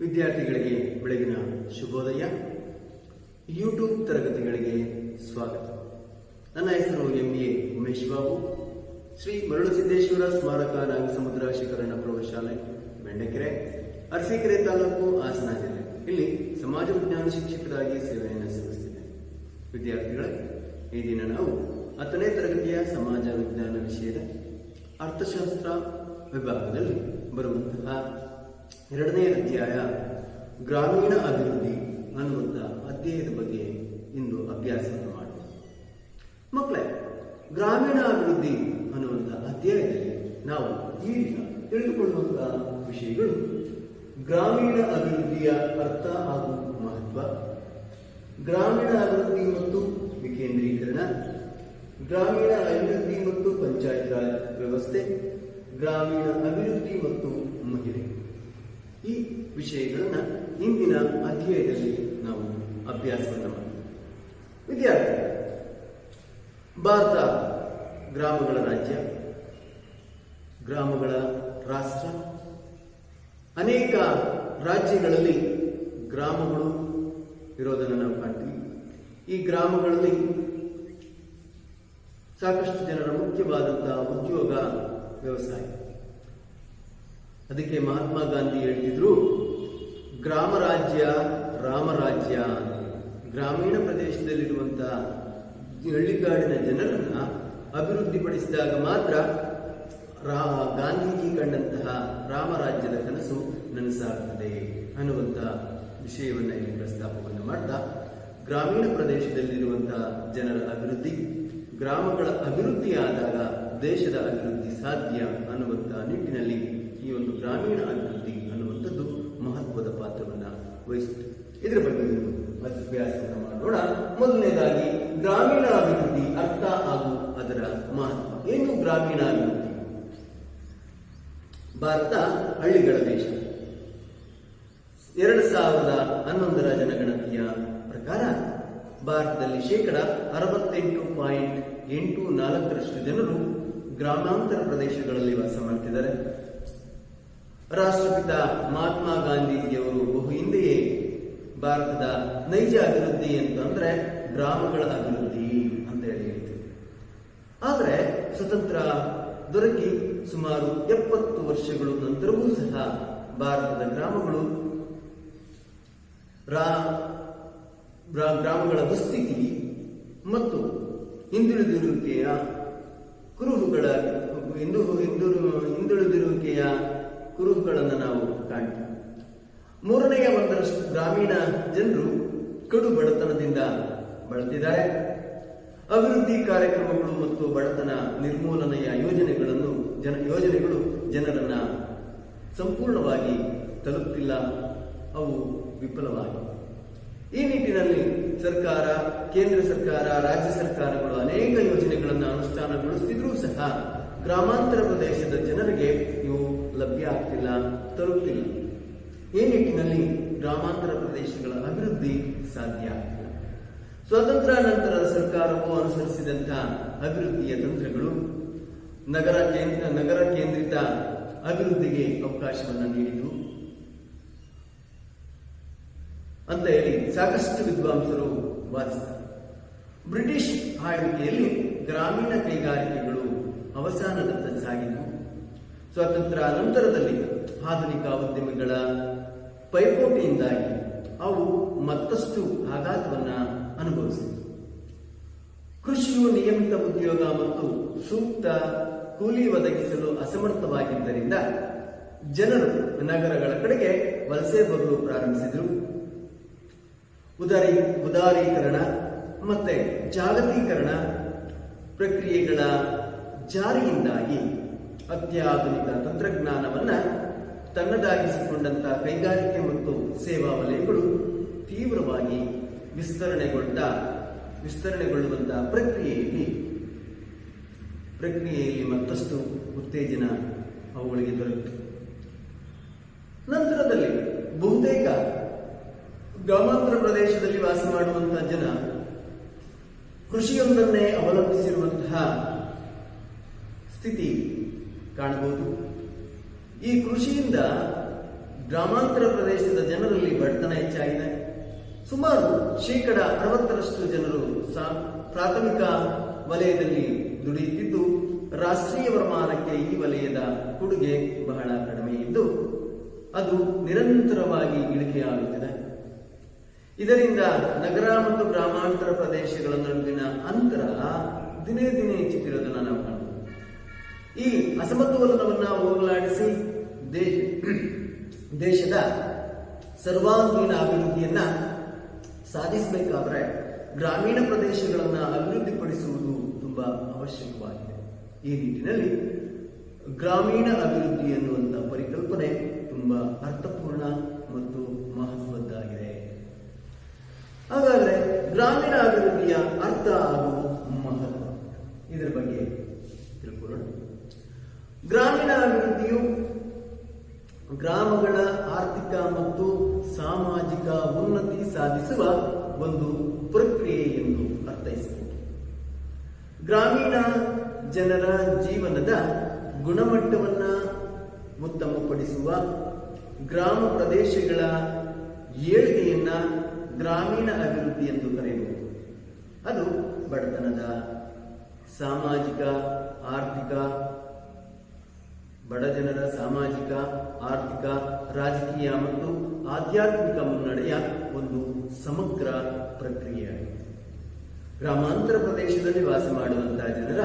ವಿದ್ಯಾರ್ಥಿಗಳಿಗೆ ಬೆಳಗಿನ ಶುಭೋದಯ. ಯೂಟ್ಯೂಬ್ ತರಗತಿಗಳಿಗೆ ಸ್ವಾಗತ. ನನ್ನ ಹೆಸರು ಎಂ ಎ ಉಮೇಶ್ ಬಾಬು. ಶ್ರೀ ಮರುಳಸಿದ್ದೇಶ್ವರ ಸ್ಮಾರಕ ನಾಗಸಮುದ್ರ ಶಿಖರಣ ಪ್ರೌಢಶಾಲೆ, ಬೆಂಡಕೆರೆ, ಅರಸೀಕೆರೆ ತಾಲೂಕು ಹಾಸನ ಜಿಲ್ಲೆ. ಇಲ್ಲಿ ಸಮಾಜ ವಿಜ್ಞಾನ ಶಿಕ್ಷಕರಾಗಿ ಸೇವೆಯನ್ನು ಸಲ್ಲಿಸಿದೆ ವಿದ್ಯಾರ್ಥಿಗಳೇ, ಈ ದಿನ ನಾವು ಹತ್ತನೇ ತರಗತಿಯ ಸಮಾಜ ವಿಜ್ಞಾನ ವಿಷಯದ ಅರ್ಥಶಾಸ್ತ್ರ ವಿಭಾಗದಲ್ಲಿ ಬರುವಂತಹ ಎರಡನೇ ಅಧ್ಯಾಯ, ಗ್ರಾಮೀಣ ಅಭಿವೃದ್ಧಿ ಅನ್ನುವಂಥ ಅಧ್ಯಯನದ ಬಗ್ಗೆ ಇಂದು ಅಭ್ಯಾಸವನ್ನು ಮಾಡೋಣ. ಮಕ್ಕಳೇ, ಗ್ರಾಮೀಣ ಅಭಿವೃದ್ಧಿ ಅನ್ನುವಂಥ ಅಧ್ಯಾಯದಲ್ಲಿ ನಾವು ಈ ದಿನ ತಿಳಿದುಕೊಳ್ಳುವಂತಹ ವಿಷಯಗಳು ಗ್ರಾಮೀಣ ಅಭಿವೃದ್ಧಿಯ ಅರ್ಥ ಹಾಗೂ ಮಹತ್ವ, ಗ್ರಾಮೀಣ ಅಭಿವೃದ್ಧಿ ಮತ್ತು ವಿಕೇಂದ್ರೀಕರಣ, ಗ್ರಾಮೀಣ ಅಭಿವೃದ್ಧಿ ಮತ್ತು ಪಂಚಾಯತ್ ರಾಜ್ ವ್ಯವಸ್ಥೆ, ಗ್ರಾಮೀಣ ಅಭಿವೃದ್ಧಿ ಮತ್ತು ಮಹಿಳೆ. ಈ ವಿಷಯಗಳನ್ನ ಇಂದಿನ ಅಧ್ಯಾಯದಲ್ಲಿ ನಾವು ಅಭ್ಯಾಸವನ್ನು ಮಾಡ್ತೀವಿ ವಿದ್ಯಾರ್ಥಿ, ಭಾರತ ಗ್ರಾಮಗಳ ರಾಜ್ಯ, ಗ್ರಾಮಗಳ ರಾಷ್ಟ್ರ, ಅನೇಕ ರಾಜ್ಯಗಳಲ್ಲಿ ಗ್ರಾಮಗಳು ಇರೋದನ್ನು ನಾವು ಕಾಣ್ತೀವಿ. ಈ ಗ್ರಾಮಗಳಲ್ಲಿ ಸಾಕಷ್ಟು ಜನರ ಮುಖ್ಯವಾದಂತಹ ಉದ್ಯೋಗ, ವ್ಯವಸಾಯ. ಅದಕ್ಕೆ ಮಹಾತ್ಮ ಗಾಂಧಿ ಹೇಳ್ತಿದ್ರು ಗ್ರಾಮ ರಾಜ್ಯ ರಾಮರಾಜ್ಯ. ಗ್ರಾಮೀಣ ಪ್ರದೇಶದಲ್ಲಿರುವಂತಹ ಹಳ್ಳಿಗಾಡಿನ ಜನರನ್ನ ಅಭಿವೃದ್ಧಿಪಡಿಸಿದಾಗ ಮಾತ್ರ ರಾ, ಗಾಂಧೀಜಿ ಕಂಡಂತಹ ರಾಮರಾಜ್ಯದ ಕನಸು ನನಸಾಗುತ್ತದೆ ಅನ್ನುವಂತಹ ವಿಷಯವನ್ನ ಇಲ್ಲಿ ಪ್ರಸ್ತಾಪವನ್ನು ಮಾಡ್ತಾ, ಗ್ರಾಮೀಣ ಪ್ರದೇಶದಲ್ಲಿರುವಂತಹ ಜನರ ಅಭಿವೃದ್ಧಿ, ಗ್ರಾಮಗಳ ಅಭಿವೃದ್ಧಿಯಾದಾಗ ದೇಶದ ಅಭಿವೃದ್ಧಿ ಸಾಧ್ಯ ಅನ್ನುವಂತಹ ನಿಟ್ಟಿನಲ್ಲಿ ಈ ಒಂದು ಗ್ರಾಮೀಣ ಅಭಿವೃದ್ಧಿ ಅನ್ನುವಂಥದ್ದು ಮಹತ್ವದ ಪಾತ್ರವನ್ನು ವಹಿಸುತ್ತೆ. ಇದರ ಬಗ್ಗೆ ಅಭ್ಯಾಸವನ್ನು ಮಾಡೋಣ. ಮೊದಲನೇದಾಗಿ ಗ್ರಾಮೀಣ ಅಭಿವೃದ್ಧಿ ಅರ್ಥ ಹಾಗೂ ಅದರ ಮಹತ್ವ. ಏನು ಗ್ರಾಮೀಣ ಅಭಿವೃದ್ಧಿ ಭಾರತ ಹಳ್ಳಿಗಳ ದೇಶ. ಎರಡು ಸಾವಿರದ ಹನ್ನೊಂದರ ಜನಗಣತಿಯ ಪ್ರಕಾರ ಭಾರತದಲ್ಲಿ ಶೇಕಡ ಅರವತ್ತೆಂಟು ಪಾಯಿಂಟ್ ಎಂಟು ನಾಲ್ಕರಷ್ಟು ಜನರು ಗ್ರಾಮಾಂತರ ಪ್ರದೇಶಗಳಲ್ಲಿ ವಾಸ ಮಾಡ್ತಿದ್ದಾರೆ. ರಾಷ್ಟ್ರಪಿತ ಮಹಾತ್ಮ ಗಾಂಧೀಜಿಯವರು ಬಹು ಹಿಂದೆಯೇ ಭಾರತದ ನೈಜ ಅಭಿವೃದ್ಧಿ ಅಂತಂದ್ರೆ ಗ್ರಾಮಗಳ ಅಭಿವೃದ್ಧಿ ಅಂತ ಹೇಳಿ. ಹೇಳ್ತೀವಿ ಆದರೆ ಸ್ವತಂತ್ರ ದೊರಕಿ ಸುಮಾರು ಎಪ್ಪತ್ತು ವರ್ಷಗಳು ನಂತರವೂ ಸಹ ಭಾರತದ ಗ್ರಾಮಗಳು ಗ್ರಾಮಗಳ ದುಸ್ಥಿತಿ ಮತ್ತು ಹಿಂದುಳಿದಿರುವಿಕೆಯ ಕುರುಹುಗಳ ಹಿಂದು ಹಿಂದು- ಹಿಂದುಳಿದಿರುವಿಕೆಯ ಕುರುಹುಗಳನ್ನು ನಾವು ಕಾಣ್ತೀವಿ. ಮೂರನೆಯ ಒಂದರಷ್ಟು ಗ್ರಾಮೀಣ ಜನರು ಕಡು ಬಡತನದಿಂದ ಬಳತಿದ್ದಾರೆ. ಅಭಿವೃದ್ಧಿ ಕಾರ್ಯಕ್ರಮಗಳು ಮತ್ತು ಬಡತನ ನಿರ್ಮೂಲನೆಯ ಯೋಜನೆಗಳನ್ನು ಜನ, ಯೋಜನೆಗಳು ಜನರನ್ನ ಸಂಪೂರ್ಣವಾಗಿ ತಲುಪ್ತಿಲ್ಲ. ಅವು ವಿಫಲವಾಗಿವೆ. ಈ ನಿಟ್ಟಿನಲ್ಲಿ ಸರ್ಕಾರ, ಕೇಂದ್ರ ಸರ್ಕಾರ, ರಾಜ್ಯ ಸರ್ಕಾರಗಳು ಅನೇಕ ಯೋಜನೆಗಳನ್ನು ಅನುಷ್ಠಾನಗೊಳಿಸಿದ್ರೂ ಸಹ ಗ್ರಾಮಾಂತರ ಪ್ರದೇಶದ ಜನರಿಗೆ ಇವು ಲಭ್ಯ ಆಗ್ತಿಲ್ಲ ತಲುಪ್ತಿಲ್ಲ ಈ ನಿಟ್ಟಿನಲ್ಲಿ ಗ್ರಾಮಾಂತರ ಪ್ರದೇಶಗಳ ಅಭಿವೃದ್ಧಿ ಸಾಧ್ಯ ಆಗ್ತಿಲ್ಲ. ಸ್ವಾತಂತ್ರ್ಯ ನಂತರದ ಸರ್ಕಾರವು ಅನುಸರಿಸಿದಂತಹ ಅಭಿವೃದ್ಧಿಯ ತಂತ್ರಗಳು ನಗರ ಕೇಂದ್ರ, ನಗರ ಕೇಂದ್ರಿತ ಅಭಿವೃದ್ಧಿಗೆ ಅವಕಾಶವನ್ನು ನೀಡಿತು. ಅಂತ ಹೇಳಿ ಸಾಕಷ್ಟು ವಿದ್ವಾಂಸರು ವಾದಿಸ್ತಾರೆ ಬ್ರಿಟಿಷ್ ಆಳ್ವಿಕೆಯಲ್ಲಿ ಗ್ರಾಮೀಣ ಕೈಗಾರಿಕೆಗಳು ಅವಸಾನದತ್ತ ಸಾಗಿತು ಸ್ವಾತಂತ್ರ್ಯ ನಂತರದಲ್ಲಿ ಆಧುನಿಕ ಉದ್ಯಮಿಗಳ ಪೈಪೋಟಿಯಿಂದಾಗಿ ಅವು ಮತ್ತಷ್ಟು ಆಘಾತವನ್ನು ಅನುಭವಿಸಿತು ಕೃಷಿಯು ನಿಯಮಿತ ಉದ್ಯೋಗ ಮತ್ತು ಸೂಕ್ತ ಕೂಲಿ ಒದಗಿಸಲು ಅಸಮರ್ಥವಾಗಿದ್ದರಿಂದ ಜನರು ನಗರಗಳ ಕಡೆಗೆ ವಲಸೆ ಬರಲು ಪ್ರಾರಂಭಿಸಿದರು. ಉದಾರಿ, ಉದಾರೀಕರಣ ಮತ್ತೆ ಜಾಗತೀಕರಣ ಪ್ರಕ್ರಿಯೆಗಳ ಜಾರಿಯಿಂದಾಗಿ ಅತ್ಯಾಧುನಿಕ ತಂತ್ರಜ್ಞಾನವನ್ನ ತನ್ನದಾಗಿಸಿಕೊಂಡಂತಹ ಕೈಗಾರಿಕೆ ಮತ್ತು ಸೇವಾ ವಲಯಗಳು ತೀವ್ರವಾಗಿ ವಿಸ್ತರಣೆಗೊಂಡ ವಿಸ್ತರಣೆಗೊಳ್ಳುವಂತಹ ಪ್ರಕ್ರಿಯೆಯಲ್ಲಿ ಪ್ರಕ್ರಿಯೆಯಲ್ಲಿ ಮತ್ತಷ್ಟು ಉತ್ತೇಜನ ಅವುಗಳಿಗೆ ದೊರಕಿತು. ನಂತರದಲ್ಲಿ ಬಹುತೇಕ ಗ್ರಾಮಾಂತರ ಪ್ರದೇಶದಲ್ಲಿ ವಾಸ ಮಾಡುವಂತಹ ಜನ ಕೃಷಿಯೊಂದನ್ನೇ ಅವಲಂಬಿಸಿರುವಂತಹ ಸ್ಥಿತಿ ಕಾಣಬಹುದು. ಈ ಕೃಷಿಯಿಂದ ಗ್ರಾಮಾಂತರ ಪ್ರದೇಶದ ಜನರಲ್ಲಿ ಬಡತನ ಹೆಚ್ಚಾಗಿದೆ. ಸುಮಾರು ಶೇಕಡ ಅರವತ್ತರಷ್ಟು ಜನರು ಪ್ರಾಥಮಿಕ ವಲಯದಲ್ಲಿ ದುಡಿಯುತ್ತಿದ್ದು, ರಾಷ್ಟ್ರೀಯ ವರಮಾನಕ್ಕೆ ಈ ವಲಯದ ಕೊಡುಗೆ ಬಹಳ ಕಡಿಮೆ ಇದ್ದು, ಅದು ನಿರಂತರವಾಗಿ ಇಳಿಕೆಯಾಗುತ್ತಿದೆ ಇದರಿಂದ ನಗರ ಮತ್ತು ಗ್ರಾಮಾಂತರ ಪ್ರದೇಶಗಳ ನಡುವಿನ ಅಂತರ ದಿನೇ ದಿನೇ ಹೆಚ್ಚುತ್ತಿರೋದನ್ನ ನಾವು ಈ ಅಸಮತೋಲನವನ್ನ ಹೋಗಲಾಡಿಸಿ ದೇಶ ದೇಶದ ಸರ್ವಾಂಗೀಣ ಅಭಿವೃದ್ಧಿಯನ್ನ ಸಾಧಿಸಬೇಕಾದ್ರೆ ಗ್ರಾಮೀಣ ಪ್ರದೇಶಗಳನ್ನು ಅಭಿವೃದ್ಧಿಪಡಿಸುವುದು ತುಂಬಾ ಅವಶ್ಯಕವಾಗಿದೆ. ಈ ನಿಟ್ಟಿನಲ್ಲಿ ಗ್ರಾಮೀಣ ಅಭಿವೃದ್ಧಿ ಎನ್ನುವಂತ ಪರಿಕಲ್ಪನೆ ತುಂಬಾ ಅರ್ಥಪೂರ್ಣ ಮತ್ತು ಮಹತ್ವದ್ದಾಗಿದೆ. ಹಾಗಾದರೆ ಗ್ರಾಮೀಣ ಅಭಿವೃದ್ಧಿಯ ಅರ್ಥ ಹಾಗೂ ಮಹತ್ವ. ಇದರ ಬಗ್ಗೆ ಗ್ರಾಮೀಣ ಅಭಿವೃದ್ಧಿಯು ಗ್ರಾಮಗಳ ಆರ್ಥಿಕ ಮತ್ತು ಸಾಮಾಜಿಕ ಉನ್ನತಿ ಸಾಧಿಸುವ ಒಂದು ಪ್ರಕ್ರಿಯೆ ಎಂದು ಅರ್ಥೈಸಬಹುದು. ಗ್ರಾಮೀಣ ಜನರ ಜೀವನದ ಗುಣಮಟ್ಟವನ್ನ ಉತ್ತಮಪಡಿಸುವ ಗ್ರಾಮ ಪ್ರದೇಶಗಳ ಏಳಿಗೆಯನ್ನ ಗ್ರಾಮೀಣ ಅಭಿವೃದ್ಧಿ ಎಂದು ಕರೆಯಬಹುದು. ಅದು ಬಡತನದ, ಸಾಮಾಜಿಕ, ಆರ್ಥಿಕ ಬಡ ಜನರ ಸಾಮಾಜಿಕ, ಆರ್ಥಿಕ, ರಾಜಕೀಯ ಮತ್ತು ಆಧ್ಯಾತ್ಮಿಕ ಮುನ್ನಡೆಯ ಒಂದು ಸಮಗ್ರ ಪ್ರಕ್ರಿಯೆಯಾಗಿದೆ ಗ್ರಾಮಾಂತರ ಪ್ರದೇಶದಲ್ಲಿ ವಾಸ ಮಾಡುವಂತಹ ಜನರ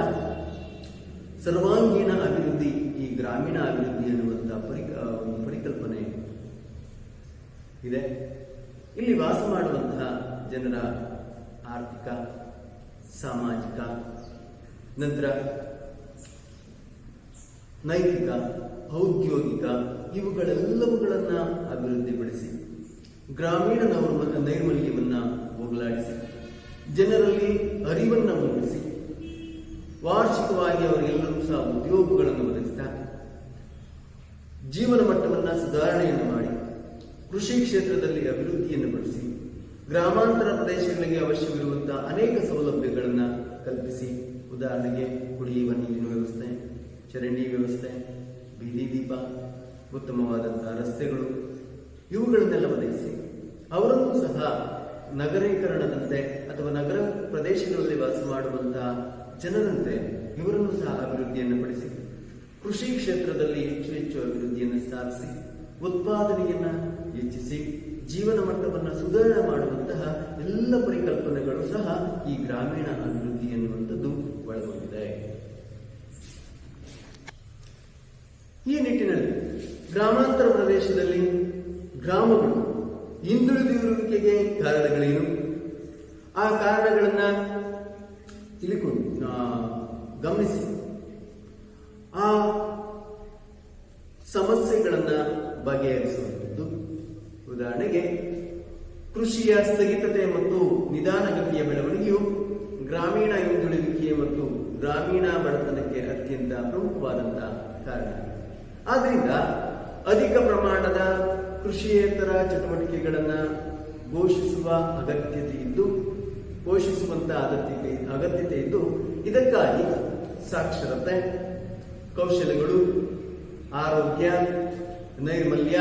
ಸರ್ವಾಂಗೀಣ ಅಭಿವೃದ್ಧಿ, ಈ ಗ್ರಾಮೀಣ ಅಭಿವೃದ್ಧಿ ಎನ್ನುವಂತಹ ಪರಿಕ ಪರಿಕಲ್ಪನೆ ಇದೆ. ಇಲ್ಲಿ ವಾಸ ಮಾಡುವಂತಹ ಜನರ ಆರ್ಥಿಕ, ಸಾಮಾಜಿಕ ನಂತರ ನೈತಿಕ, ಔದ್ಯೋಗಿಕ, ಇವುಗಳೆಲ್ಲವುಗಳನ್ನ ಅಭಿವೃದ್ಧಿಪಡಿಸಿ ಗ್ರಾಮೀಣ ಮತ್ತು ನೈರ್ಮಲ್ಯವನ್ನ ಹೋಗಲಾಡಿಸಿ, ಜನರಲ್ಲಿ ಅರಿವನ್ನ ಮೂಡಿಸಿ, ವಾರ್ಷಿಕವಾಗಿ ಅವರೆಲ್ಲರೂ ಸಹ ಉದ್ಯೋಗಗಳನ್ನು ಒದಗಿಸ್ತಾ ಜೀವನ ಮಟ್ಟವನ್ನ ಸುಧಾರಣೆಯನ್ನು ಮಾಡಿ, ಕೃಷಿ ಕ್ಷೇತ್ರದಲ್ಲಿ ಅಭಿವೃದ್ಧಿಯನ್ನು ಪಡಿಸಿ, ಗ್ರಾಮಾಂತರ ಪ್ರದೇಶಗಳಿಗೆ ಅವಶ್ಯವಿರುವಂತಹ ಅನೇಕ ಸೌಲಭ್ಯಗಳನ್ನ ಕಲ್ಪಿಸಿ, ಉದಾಹರಣೆಗೆ ಕುಡಿಯುವ ನೀರಿನ ವ್ಯವಸ್ಥೆ ಚರಂಡಿ ವ್ಯವಸ್ಥೆ, ಬೀದಿ ದೀಪ ಉತ್ತಮವಾದಂತಹ ರಸ್ತೆಗಳು, ಇವುಗಳನ್ನೆಲ್ಲ ಒದಗಿಸಿ. ಅವರನ್ನು ಸಹ ನಗರೀಕರಣದಂತೆ ಅಥವಾ ನಗರ ಪ್ರದೇಶಗಳಲ್ಲಿ ವಾಸ ಮಾಡುವಂತಹ ಜನರಂತೆ ಇವರನ್ನು ಸಹ ಅಭಿವೃದ್ಧಿಯನ್ನು ಪಡಿಸಿ. ಕೃಷಿ ಕ್ಷೇತ್ರದಲ್ಲಿ ಹೆಚ್ಚು ಹೆಚ್ಚು ಅಭಿವೃದ್ಧಿಯನ್ನು ಸಾಧಿಸಿ, ಉತ್ಪಾದನೆಯನ್ನು ಹೆಚ್ಚಿಸಿ, ಜೀವನ ಮಟ್ಟವನ್ನು ಸುಧಾರಣೆ ಮಾಡುವಂತಹ ಎಲ್ಲ ಪರಿಕಲ್ಪನೆಗಳು ಸಹ ಈ ಗ್ರಾಮೀಣ ಅಭಿವೃದ್ಧಿ ಎನ್ನುವಂಥದ್ದು ಒಳಗೊಂಡಿದೆ. ಈ ನಿಟ್ಟಿನಲ್ಲಿ ಗ್ರಾಮಾಂತರ ಪ್ರದೇಶದಲ್ಲಿ ಗ್ರಾಮಗಳು ಹಿಂದುಳಿದಿರುವಿಕೆಗೆ ಕಾರಣಗಳೇನು? ಆ ಕಾರಣಗಳನ್ನು ತಿಳ್ಕೊಂಡು ಗಮನಿಸಿ. ಆ ಸಮಸ್ಯೆಗಳನ್ನು ಬಗೆಹರಿಸುವಂಥದ್ದು. ಉದಾಹರಣೆಗೆ ಕೃಷಿಯ ಸ್ಥಗಿತತೆ ಮತ್ತು ನಿಧಾನಗತಿಯ ಬೆಳವಣಿಗೆಯು ಗ್ರಾಮೀಣ ಹಿಂದುಳಿದಿಕೆ ಮತ್ತು ಗ್ರಾಮೀಣ ಬಡತನಕ್ಕೆ ಅತ್ಯಂತ ಪ್ರಮುಖವಾದಂತಹ ಕಾರಣ. ಆದ್ರಿಂದ ಅಧಿಕ ಪ್ರಮಾಣದ ಕೃಷಿಯೇತರ ಚಟುವಟಿಕೆಗಳನ್ನ ಘೋಷಿಸುವ ಅಗತ್ಯತೆ ಇದ್ದು ಘೋಷಿಸುವಂತಹ ಅಗತ್ಯತೆ ಅಗತ್ಯತೆ ಇದ್ದು, ಇದಕ್ಕಾಗಿ ಸಾಕ್ಷರತೆ ಕೌಶಲ್ಯಗಳು ಆರೋಗ್ಯ, ನೈರ್ಮಲ್ಯ,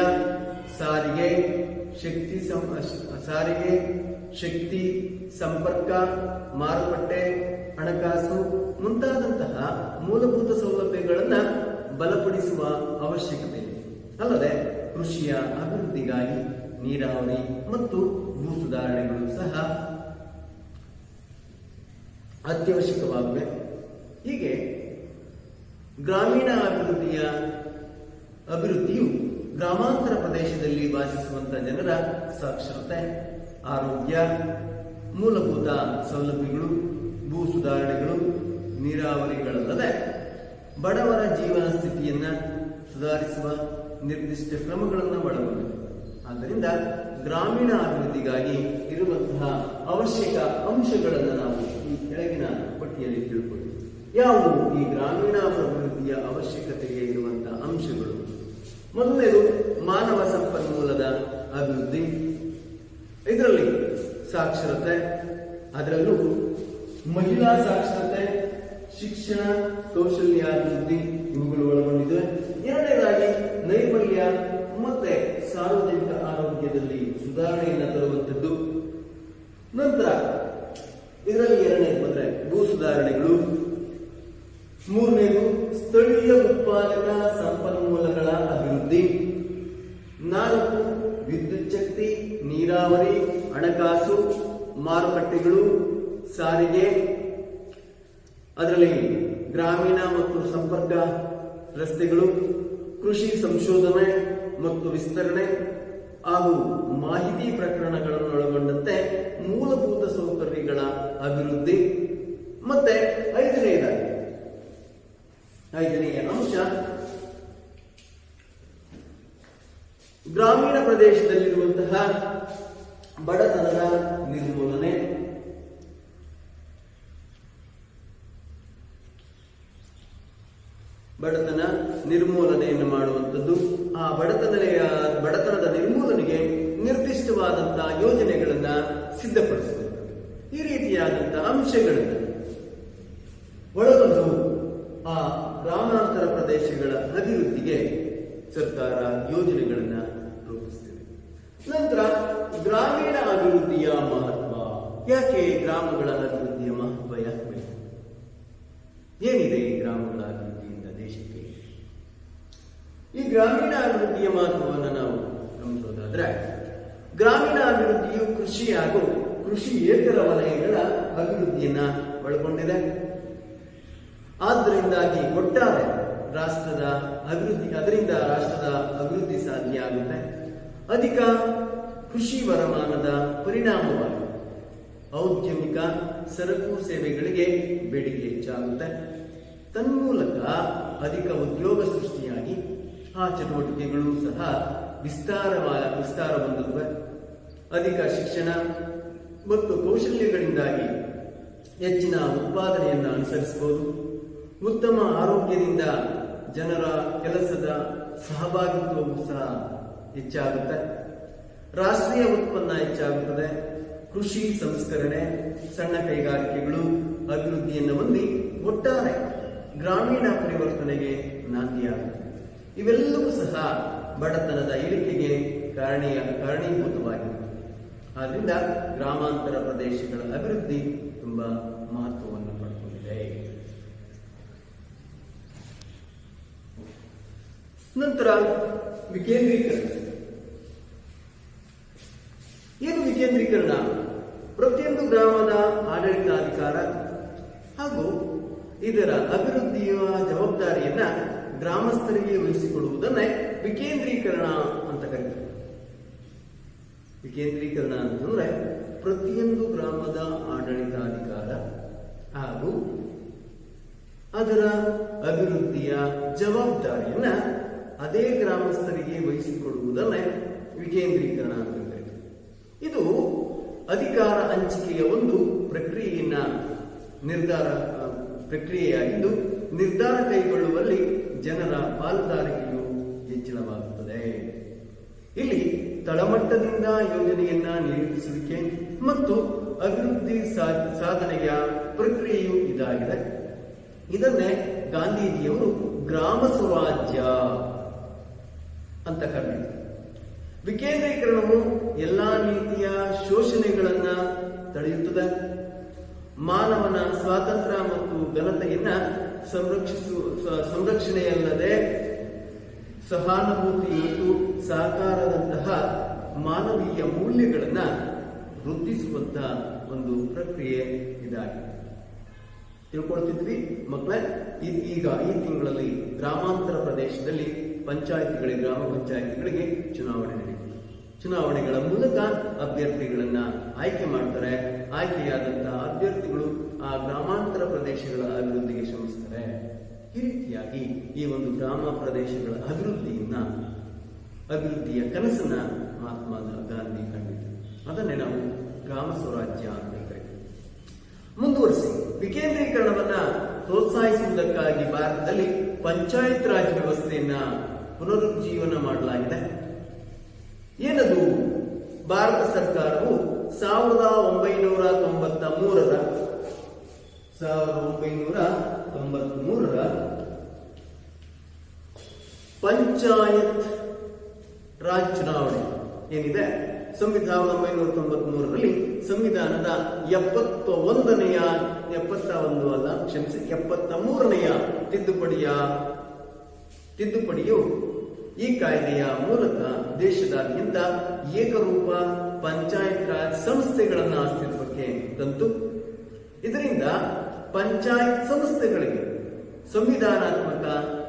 ಸಾರಿಗೆ, ಶಕ್ತಿ ಸಾರಿಗೆ, ಶಕ್ತಿ, ಸಂಪರ್ಕ, ಮಾರುಕಟ್ಟೆ, ಹಣಕಾಸು ಮುಂತಾದಂತಹ ಮೂಲಭೂತ ಸೌಲಭ್ಯಗಳನ್ನ ಬಲಪಡಿಸುವ ಅವಶ್ಯಕತೆ. ಇದೆ ಅಲ್ಲದೆ ಕೃಷಿಯ ಅಭಿವೃದ್ಧಿಗಾಗಿ ನೀರಾವರಿ ಮತ್ತು ಭೂ ಸುಧಾರಣೆಗಳು ಸಹ ಅತ್ಯವಶ್ಯಕವಾಗಿವೆ. ಹೀಗೆ ಗ್ರಾಮೀಣ ಅಭಿವೃದ್ಧಿಯ ಅಭಿವೃದ್ಧಿಯು ಗ್ರಾಮಾಂತರ ಪ್ರದೇಶದಲ್ಲಿ ವಾಸಿಸುವಂತಹ ಜನರ ಸಾಕ್ಷರತೆ, ಆರೋಗ್ಯ, ಮೂಲಭೂತ ಸೌಲಭ್ಯಗಳು, ಭೂ ಸುಧಾರಣೆಗಳು, ನೀರಾವರಿಗಳಲ್ಲದೆ ಬಡವರ ಜೀವನ ಸ್ಥಿತಿಯನ್ನ ಸುಧಾರಿಸುವ ನಿರ್ದಿಷ್ಟ ಕ್ರಮಗಳನ್ನು ಒಳಗೊಂಡಿದೆ. ಆದ್ದರಿಂದ ಗ್ರಾಮೀಣ ಅಭಿವೃದ್ಧಿಗಾಗಿ ಇರುವಂತಹ ಅವಶ್ಯಕ ಅಂಶಗಳನ್ನು ನಾವು ಈ ಕೆಳಗಿನ ಪಟ್ಟಿಯಲ್ಲಿ ತಿಳ್ಕೊಳ್ಳಿ ಯಾವುವು? ಈ ಗ್ರಾಮೀಣ ಅಭಿವೃದ್ಧಿಯ ಅವಶ್ಯಕತೆಗೆ ಇರುವಂತಹ ಅಂಶಗಳು. ಮೊದಲನೇದು ಮಾನವ ಸಂಪನ್ಮೂಲದ ಅಭಿವೃದ್ಧಿ. ಇದರಲ್ಲಿ ಸಾಕ್ಷರತೆ, ಅದರಲ್ಲೂ ಮಹಿಳಾ ಸಾಕ್ಷರತೆ ಶಿಕ್ಷಣ ಕೌಶಲ್ಯ ಅಭಿವೃದ್ಧಿ ಇವುಗಳು ಒಳಗೊಂಡಿದೆ. ಎರಡನೇದಾಗಿ, ನೈರ್ಮಲ್ಯ ಮತ್ತೆ ಸಾರ್ವಜನಿಕ ಆರೋಗ್ಯದಲ್ಲಿ ಸುಧಾರಣೆಯನ್ನು ತರುವಂಥದ್ದು. ನಂತರ, ಇದರಲ್ಲಿ ಎರಡನೇದು ಬಂದ್ರೆ ಭೂ ಸುಧಾರಣೆಗಳು. ಮೂರನೇದು, ಸ್ಥಳೀಯ ಉತ್ಪಾದಕ ಸಂಪನ್ಮೂಲಗಳ ಅಭಿವೃದ್ಧಿ. ನಾಲ್ಕು, ವಿದ್ಯುತ್ ಶಕ್ತಿ, ನೀರಾವರಿ, ಹಣಕಾಸು, ಮಾರುಕಟ್ಟೆಗಳು, ಸಾರಿಗೆ ಅದರಲ್ಲಿ ಗ್ರಾಮೀಣ ಮತ್ತು ಸಂಪರ್ಕ ರಸ್ತೆಗಳು, ಕೃಷಿ ಸಂಶೋಧನೆ ಮತ್ತು ವಿಸ್ತರಣೆ ಹಾಗೂ ಮಾಹಿತಿ ಪ್ರಕರಣಗಳನ್ನು ಒಳಗೊಂಡಂತೆ ಮೂಲಭೂತ ಸೌಕರ್ಯಗಳ ಅಭಿವೃದ್ಧಿ. ಮತ್ತೆ ಐದನೆಯದಾಗಿ ಐದನೆಯ ಅಂಶ, ಗ್ರಾಮೀಣ ಪ್ರದೇಶದಲ್ಲಿರುವಂತಹ ಬಡತನದ ನಿರ್ಮೂಲನೆ. ಬಡತನ ನಿರ್ಮೂಲನೆಯನ್ನು ಮಾಡುವಂಥದ್ದು. ಆ ಬಡತನೆಯ ಬಡತನದ ನಿರ್ಮೂಲನೆಗೆ ನಿರ್ದಿಷ್ಟವಾದಂತಹ ಯೋಜನೆಗಳನ್ನ ಸಿದ್ಧಪಡಿಸುವುದು ಈ ರೀತಿಯಾದಂತಹ ಅಂಶಗಳನ್ನು ಒಳಗೊಂಡು ಆ ಗ್ರಾಮಾಂತರ ಪ್ರದೇಶಗಳ ಅಭಿವೃದ್ಧಿಗೆ ಸರ್ಕಾರ ಯೋಜನೆಗಳನ್ನ ರೂಪಿಸ್ತಿದೆ ನಂತರ ಗ್ರಾಮೀಣ ಅಭಿವೃದ್ಧಿಯ ಮಹತ್ವ ಯಾಕೆ ಗ್ರಾಮಗಳ ಅಭಿವೃದ್ಧಿಯ ಮಹತ್ವ ಯಾಕೆ ಬೇಕು ಏನಿದೆ ಈ ಗ್ರಾಮಗಳ ಅಭಿವೃದ್ಧಿಯಿಂದ ದೇಶಕ್ಕೆ ಈ ಗ್ರಾಮೀಣ ಅಭಿವೃದ್ಧಿಯ ಮಹತ್ವವನ್ನು ನಾವು ಗಮನಿಸೋದಾದ್ರೆ, ಗ್ರಾಮೀಣಾಭಿವೃದ್ಧಿಯು ಕೃಷಿ ಹಾಗೂ ಕೃಷಿಯೇತರ ವಲಯಗಳ ಅಭಿವೃದ್ಧಿಯನ್ನ ಒಳಗೊಂಡಿದೆ. ಆದ್ದರಿಂದಾಗಿ ಒಟ್ಟಾರೆ ರಾಷ್ಟ್ರದ ಅಭಿವೃದ್ಧಿ, ಅದರಿಂದ ರಾಷ್ಟ್ರದ ಅಭಿವೃದ್ಧಿ ಸಾಧ್ಯ ಆಗುತ್ತೆ. ಅಧಿಕ ಕೃಷಿ ವರಮಾನದ ಪರಿಣಾಮವಾಗಿ ಔದ್ಯಮಿಕ ಸರಕು ಸೇವೆಗಳಿಗೆ ಬೇಡಿಕೆ ಹೆಚ್ಚಾಗುತ್ತೆ. ತನ್ಮೂಲಕ ಅಧಿಕ ಉದ್ಯೋಗ ಸೃಷ್ಟಿಯಾಗಿ ಆ ಚಟುವಟಿಕೆಗಳು ಸಹ ವಿಸ್ತಾರವಾದ ವಿಸ್ತಾರ ಹೊಂದುತ್ತವೆ. ಅಧಿಕ ಶಿಕ್ಷಣ ಮತ್ತು ಕೌಶಲ್ಯಗಳಿಂದಾಗಿ ಹೆಚ್ಚಿನ ಉತ್ಪಾದನೆಯನ್ನು ಅನುಸರಿಸಬಹುದು. ಉತ್ತಮ ಆರೋಗ್ಯದಿಂದ ಜನರ ಕೆಲಸದ ಸಹಭಾಗಿತ್ವವು ಸಹ ಹೆಚ್ಚಾಗುತ್ತೆ. ರಾಷ್ಟ್ರೀಯ ಉತ್ಪನ್ನ ಹೆಚ್ಚಾಗುತ್ತದೆ. ಕೃಷಿ ಸಂಸ್ಕರಣೆ, ಸಣ್ಣ ಕೈಗಾರಿಕೆಗಳು, ಅಭಿವೃದ್ಧಿಯನ್ನು ಹೊಂದಿ ಒಟ್ಟಾರೆ ಗ್ರಾಮೀಣ ಪರಿವರ್ತನೆಗೆ ನಾಂದಿಯಾಗುತ್ತೆ. ಇವೆಲ್ಲವೂ ಸಹ ಬಡತನದ ಇಳಿಕೆಗೆ ಕಾರಣೀಯ ಕಾರಣೀಭೂತವಾಗಿದೆ ಆದ್ರಿಂದ ಗ್ರಾಮಾಂತರ ಪ್ರದೇಶಗಳ ಅಭಿವೃದ್ಧಿ ತುಂಬಾ ಮಹತ್ವವನ್ನು ಪಡ್ಕೊಂಡಿದೆ. ನಂತರ ವಿಕೇಂದ್ರೀಕರಣ. ಏನು ವಿಕೇಂದ್ರೀಕರಣ? ಪ್ರತಿಯೊಂದು ಗ್ರಾಮದ ಆಡಳಿತಾಧಿಕಾರ ಹಾಗೂ ಇದರ ಅಭಿವೃದ್ಧಿಯ ಜವಾಬ್ದಾರಿಯನ್ನ ಗ್ರಾಮಸ್ಥರಿಗೆ ವಹಿಸಿಕೊಡುವುದನ್ನೇ ವಿಕೇಂದ್ರೀಕರಣ ಅಂತ ಕರೀತಾರೆ. ವಿಕೇಂದ್ರೀಕರಣ ಅಂತಂದ್ರೆ ಪ್ರತಿಯೊಂದು ಗ್ರಾಮದ ಆಡಳಿತಾಧಿಕಾರ ಹಾಗೂ ಅದರ ಅಭಿವೃದ್ಧಿಯ ಜವಾಬ್ದಾರಿಯನ್ನ ಅದೇ ಗ್ರಾಮಸ್ಥರಿಗೆ ವಹಿಸಿಕೊಡುವುದನ್ನೇ ವಿಕೇಂದ್ರೀಕರಣ ಅಂತ ಕರೀತಾರೆ. ಇದು ಅಧಿಕಾರ ಹಂಚಿಕೆಯ ಒಂದು ಪ್ರಕ್ರಿಯೆಯನ್ನ ನಿರ್ಧಾರ ಪ್ರಕ್ರಿಯೆಯಾಗಿದ್ದು ನಿರ್ಧಾರ ಕೈಗೊಳ್ಳುವಲ್ಲಿ ಜನರ ಪಾಲುದಾರಿಕೆಯು ಹೆಚ್ಚಳವಾಗುತ್ತದೆ. ಇಲ್ಲಿ ತಳಮಟ್ಟದಿಂದ ಯೋಜನೆಯನ್ನ ನಿರೂಪಿಸುವಿಕೆ ಮತ್ತು ಅಭಿವೃದ್ಧಿ ಸಾಧನೆಯ ಪ್ರಕ್ರಿಯೆಯು ಇದಾಗಿದೆ. ಇದನ್ನೇ ಗಾಂಧೀಜಿಯವರು ಗ್ರಾಮ ಸ್ವರಾಜ್ಯ ಅಂತ ಕರೆದಿದ್ದಾರೆ. ವಿಕೇಂದ್ರೀಕರಣವು ಎಲ್ಲಾ ರೀತಿಯ ಶೋಷಣೆಗಳನ್ನ ತಡೆಯುತ್ತದೆ. ಮಾನವನ ಸ್ವಾತಂತ್ರ್ಯ ಮತ್ತು ಘನತೆಯನ್ನ ಸಂರಕ್ಷಿಸು ಸಂರಕ್ಷಣೆಯಲ್ಲದೆ ಸಹಾನುಭೂತಿ ಮತ್ತು ಸಹಕಾರದಂತಹ ಮಾನವೀಯ ಮೌಲ್ಯಗಳನ್ನ ವೃದ್ಧಿಸುವಂತಹ ಒಂದು ಪ್ರಕ್ರಿಯೆ ಇದಾಗಿದೆ. ತಿಳ್ಕೊಳ್ತಿದ್ವಿ ಮಕ್ಕಳೇ ಈಗ ಈ ತಿಂಗಳಲ್ಲಿ ಗ್ರಾಮಾಂತರ ಪ್ರದೇಶದಲ್ಲಿ ಪಂಚಾಯತಿಗಳಿಗೆ, ಗ್ರಾಮ ಪಂಚಾಯತಿಗಳಿಗೆ ಚುನಾವಣೆ ನಡೆಯುತ್ತೆ ಚುನಾವಣೆಗಳ ಮೂಲಕ ಅಭ್ಯರ್ಥಿಗಳನ್ನ ಆಯ್ಕೆ ಮಾಡ್ತಾರೆ. ಆಯ್ಕೆಯಾದಂತಹ ಅಭ್ಯರ್ಥಿಗಳು ಆ ಗ್ರಾಮಾಂತರ ಪ್ರದೇಶಗಳ ಅಭಿವೃದ್ಧಿಗೆ ಶ್ರಮಿಸ್ತಾರೆ. ಈ ರೀತಿಯಾಗಿ ಈ ಒಂದು ಗ್ರಾಮ ಪ್ರದೇಶಗಳ ಅಭಿವೃದ್ಧಿಯನ್ನ, ಅಭಿವೃದ್ಧಿಯ ಕನಸನ್ನ ಮಹಾತ್ಮ ಗಾಂಧಿ ಕಂಡಿತು ಅದನ್ನೇ ನಾವು ಗ್ರಾಮ ಸ್ವರಾಜ್ಯ ಅಂತ ಕರೀತೀವಿ. ಮುಂದುವರಿಸಿ, ವಿಕೇಂದ್ರೀಕರಣವನ್ನ ಪ್ರೋತ್ಸಾಹಿಸುವುದಕ್ಕಾಗಿ ಭಾರತದಲ್ಲಿ ಪಂಚಾಯತ್ ರಾಜ್ ವ್ಯವಸ್ಥೆಯನ್ನ ಪುನರುಜ್ಜೀವನ ಮಾಡಲಾಗಿದೆ. ಏನದು? ಭಾರತ ಸರ್ಕಾರವು ಸಾವಿರದ ಒಂಬೈನೂರ ತೊಂಬತ್ತ ಮೂರರ ಸಾವಿರದ ಒಂಬೈನೂರ ತೊಂಬತ್ ಮೂರರ ಪಂಚಾಯತ್ ರಾಜ್ ಚುನಾವಣೆ ಏನಿದೆ? ಸಂವಿಧಾನ ಒಂಬೈನೂರ ತೊಂಬತ್ ಮೂರರಲ್ಲಿ ಸಂವಿಧಾನದ ಎಪ್ಪತ್ತ ಒಂದನೆಯ ಎಪ್ಪತ್ತ ಒಂದು ಅಲ್ಲ, ಕ್ಷಮಿಸಿ ಎಪ್ಪತ್ತ ಮೂರನೆಯ ತಿದ್ದುಪಡಿಯ, ತಿದ್ದುಪಡಿಯು ಈ ಕಾಯ್ದೆಯ ಮೂಲಕ ದೇಶದಾದ್ಯಂತ ಏಕರೂಪ ಪಂಚಾಯತ್ ರಾಜ್ ಸಂಸ್ಥೆಗಳನ್ನು ಅಸ್ತಿತ್ವಕ್ಕೆ ತಂತು. ಇದರಿಂದ ಪಂಚಾಯತ್ ಸಂಸ್ಥೆಗಳಿಗೆ ಸಂವಿಧಾನಾತ್ಮಕ